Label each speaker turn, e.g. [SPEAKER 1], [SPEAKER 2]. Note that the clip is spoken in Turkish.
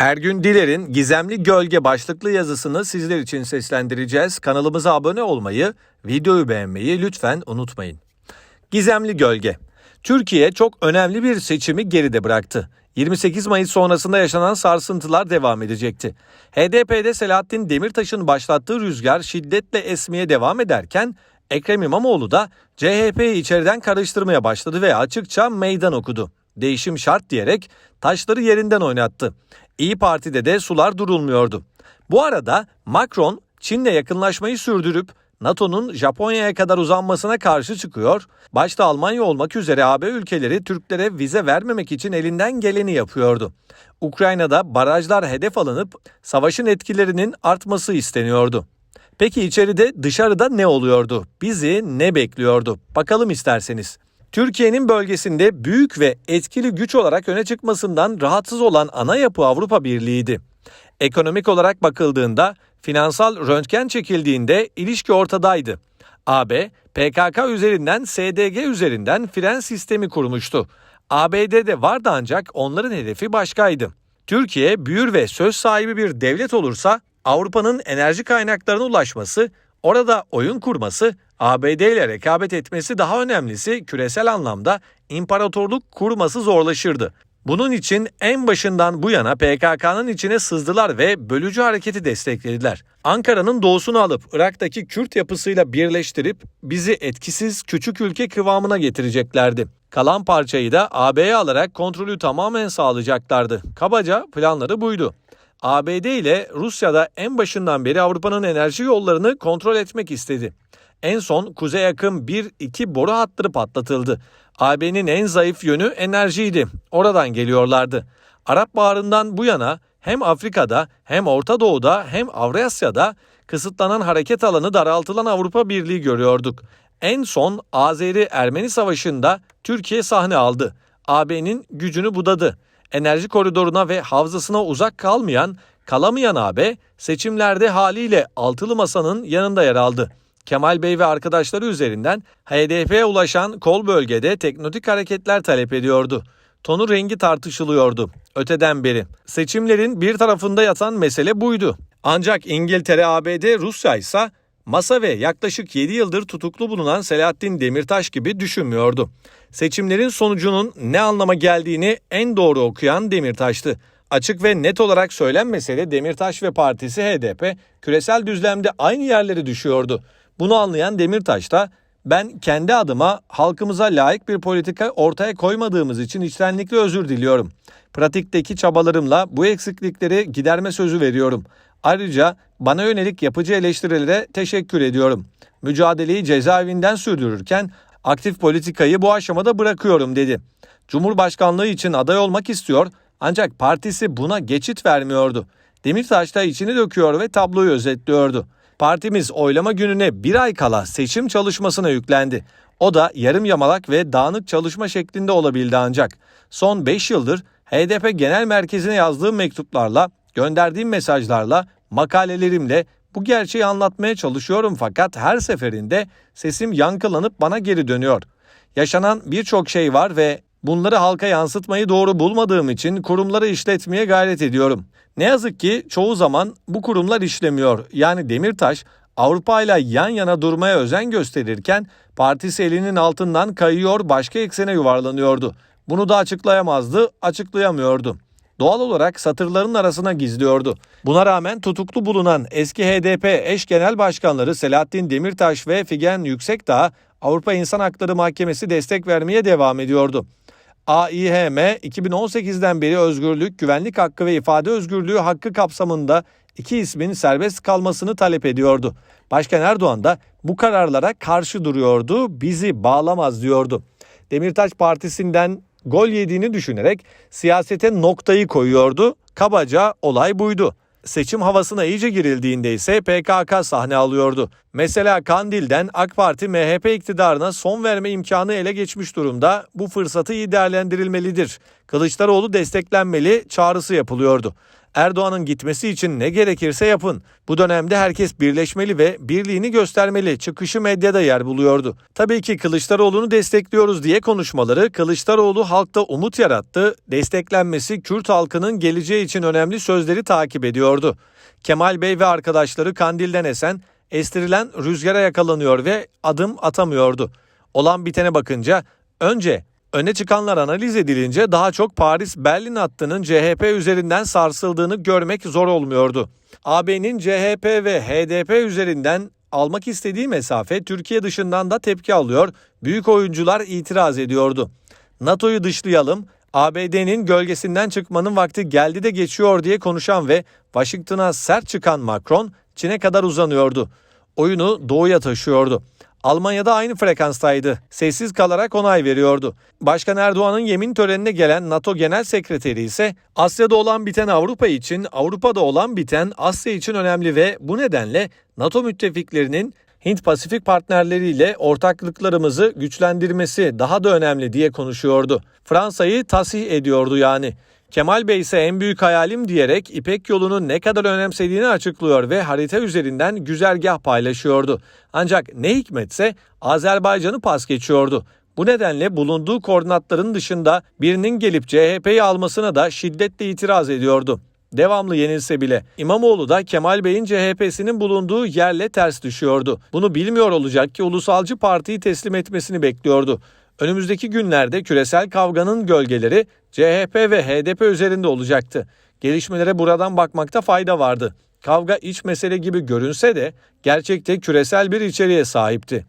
[SPEAKER 1] Ergün Diler'in Gizemli Gölge başlıklı yazısını sizler için seslendireceğiz. Kanalımıza abone olmayı, videoyu beğenmeyi lütfen unutmayın. Gizemli Gölge Türkiye çok önemli bir seçimi geride bıraktı. 28 Mayıs sonrasında yaşanan sarsıntılar devam edecekti. HDP'de Selahattin Demirtaş'ın başlattığı rüzgar şiddetle esmeye devam ederken Ekrem İmamoğlu da CHP'yi içeriden karıştırmaya başladı ve açıkça meydan okudu. Değişim şart diyerek taşları yerinden oynattı. İyi Parti'de de sular durulmuyordu. Bu arada Macron Çin'le yakınlaşmayı sürdürüp NATO'nun Japonya'ya kadar uzanmasına karşı çıkıyor. Başta Almanya olmak üzere AB ülkeleri Türklere vize vermemek için elinden geleni yapıyordu. Ukrayna'da barajlar hedef alınıp savaşın etkilerinin artması isteniyordu. Peki içeride dışarıda ne oluyordu? Bizi ne bekliyordu? Bakalım isterseniz. Türkiye'nin bölgesinde büyük ve etkili güç olarak öne çıkmasından rahatsız olan ana yapı Avrupa Birliği'ydi. Ekonomik olarak bakıldığında finansal röntgen çekildiğinde ilişki ortadaydı. AB, PKK üzerinden SDG üzerinden fren sistemi kurmuştu. ABD'de vardı ancak onların hedefi başkaydı. Türkiye büyür ve söz sahibi bir devlet olursa Avrupa'nın enerji kaynaklarına ulaşması, orada oyun kurması, ABD ile rekabet etmesi daha önemlisi küresel anlamda imparatorluk kurması zorlaşırdı. Bunun için en başından bu yana PKK'nın içine sızdılar ve bölücü hareketi desteklediler. Ankara'nın doğusunu alıp Irak'taki Kürt yapısıyla birleştirip bizi etkisiz küçük ülke kıvamına getireceklerdi. Kalan parçayı da AB'ye alarak kontrolü tamamen sağlayacaklardı. Kabaca planları buydu. ABD ile Rusya'da en başından beri Avrupa'nın enerji yollarını kontrol etmek istedi. En son kuzey yakın 1-2 boru hatları patlatıldı. AB'nin en zayıf yönü enerjiydi. Oradan geliyorlardı. Arap Baharı'ndan bu yana hem Afrika'da hem Orta Doğu'da hem Avrasya'da kısıtlanan hareket alanı daraltılan Avrupa Birliği görüyorduk. En son Azeri-Ermeni Savaşı'nda Türkiye sahne aldı. AB'nin gücünü budadı. Enerji koridoruna ve havzasına uzak kalmayan, kalamayan AB seçimlerde haliyle altılı masanın yanında yer aldı. Kemal Bey ve arkadaşları üzerinden HDP'ye ulaşan kol bölgede teknotik hareketler talep ediyordu. Tonu rengi tartışılıyordu öteden beri. Seçimlerin bir tarafında yatan mesele buydu. Ancak İngiltere, ABD, Rusya ise masa ve yaklaşık 7 yıldır tutuklu bulunan Selahattin Demirtaş gibi düşünmüyordu. Seçimlerin sonucunun ne anlama geldiğini en doğru okuyan Demirtaş'tı. Açık ve net olarak söylenmese de Demirtaş ve partisi HDP küresel düzlemde aynı yerlere düşüyordu. Bunu anlayan Demirtaş da ben kendi adıma halkımıza layık bir politika ortaya koymadığımız için içtenlikle özür diliyorum. Pratikteki çabalarımla bu eksiklikleri giderme sözü veriyorum. Ayrıca bana yönelik yapıcı eleştirilere teşekkür ediyorum. Mücadeleyi cezaevinden sürdürürken aktif politikayı bu aşamada bırakıyorum dedi. Cumhurbaşkanlığı için aday olmak istiyor ancak partisi buna geçit vermiyordu. Demirtaş da içini döküyor ve tabloyu özetliyordu. Partimiz oylama gününe bir ay kala seçim çalışmasına yüklendi. O da yarım yamalak ve dağınık çalışma şeklinde olabildi ancak. Son 5 yıldır HDP Genel Merkezi'ne yazdığım mektuplarla, gönderdiğim mesajlarla, makalelerimle bu gerçeği anlatmaya çalışıyorum fakat her seferinde sesim yankılanıp bana geri dönüyor. Yaşanan birçok şey var ve bunları halka yansıtmayı doğru bulmadığım için kurumları işletmeye gayret ediyorum. Ne yazık ki çoğu zaman bu kurumlar işlemiyor. Yani Demirtaş Avrupa ile yan yana durmaya özen gösterirken partisi elinin altından kayıyor başka eksene yuvarlanıyordu. Bunu da açıklayamazdı, açıklayamıyordu. Doğal olarak satırların arasına gizliyordu. Buna rağmen tutuklu bulunan eski HDP eş genel başkanları Selahattin Demirtaş ve Figen Yüksekdağ Avrupa İnsan Hakları Mahkemesi destek vermeye devam ediyordu. AİHM 2018'den beri özgürlük, güvenlik hakkı ve ifade özgürlüğü hakkı kapsamında iki ismin serbest kalmasını talep ediyordu. Başkan Erdoğan da bu kararlara karşı duruyordu, bizi bağlamaz diyordu. Demirtaş Partisi'nden gol yediğini düşünerek siyasete noktayı koyuyordu. Kabaca olay buydu. Seçim havasına iyice girildiğinde ise PKK sahne alıyordu. Mesela Kandil'den AK Parti MHP iktidarına son verme imkanı ele geçmiş durumda. Bu fırsatı iyi değerlendirilmelidir. Kılıçdaroğlu desteklenmeli çağrısı yapılıyordu. Erdoğan'ın gitmesi için ne gerekirse yapın. Bu dönemde herkes birleşmeli ve birliğini göstermeli çıkışı medyada yer buluyordu. Tabii ki Kılıçdaroğlu'nu destekliyoruz diye konuşmaları Kılıçdaroğlu halkta umut yarattı, desteklenmesi Kürt halkının geleceği için önemli sözleri takip ediyordu. Kemal Bey ve arkadaşları Kandil'den esen, estirilen rüzgara yakalanıyor ve adım atamıyordu. Olan bitene bakınca önce öne çıkanlar analiz edilince daha çok Paris-Berlin hattının CHP üzerinden sarsıldığını görmek zor olmuyordu. AB'nin CHP ve HDP üzerinden almak istediği mesafe Türkiye dışından da tepki alıyor, büyük oyuncular itiraz ediyordu. NATO'yu dışlayalım, ABD'nin gölgesinden çıkmanın vakti geldi de geçiyor diye konuşan ve Washington'a sert çıkan Macron Çin'e kadar uzanıyordu. Oyunu doğuya taşıyordu. Almanya'da aynı frekanstaydı. Sessiz kalarak onay veriyordu. Başkan Erdoğan'ın yemin törenine gelen NATO Genel Sekreteri ise Asya'da olan biten Avrupa için, Avrupa'da olan biten Asya için önemli ve bu nedenle NATO müttefiklerinin Hint-Pasifik partnerleriyle ortaklıklarımızı güçlendirmesi daha da önemli diye konuşuyordu. Fransa'yı tasih ediyordu yani. Kemal Bey ise en büyük hayalim diyerek İpek yolunu ne kadar önemsediğini açıklıyor ve harita üzerinden güzergah paylaşıyordu. Ancak ne hikmetse Azerbaycan'ı pas geçiyordu. Bu nedenle bulunduğu koordinatların dışında birinin gelip CHP'yi almasına da şiddetle itiraz ediyordu. Devamlı yenilse bile İmamoğlu da Kemal Bey'in CHP'sinin bulunduğu yerle ters düşüyordu. Bunu bilmiyor olacak ki ulusalcı partiyi teslim etmesini bekliyordu. Önümüzdeki günlerde küresel kavganın gölgeleri CHP ve HDP üzerinde olacaktı. Gelişmelere buradan bakmakta fayda vardı. Kavga iç mesele gibi görünse de gerçekte küresel bir içeriğe sahipti.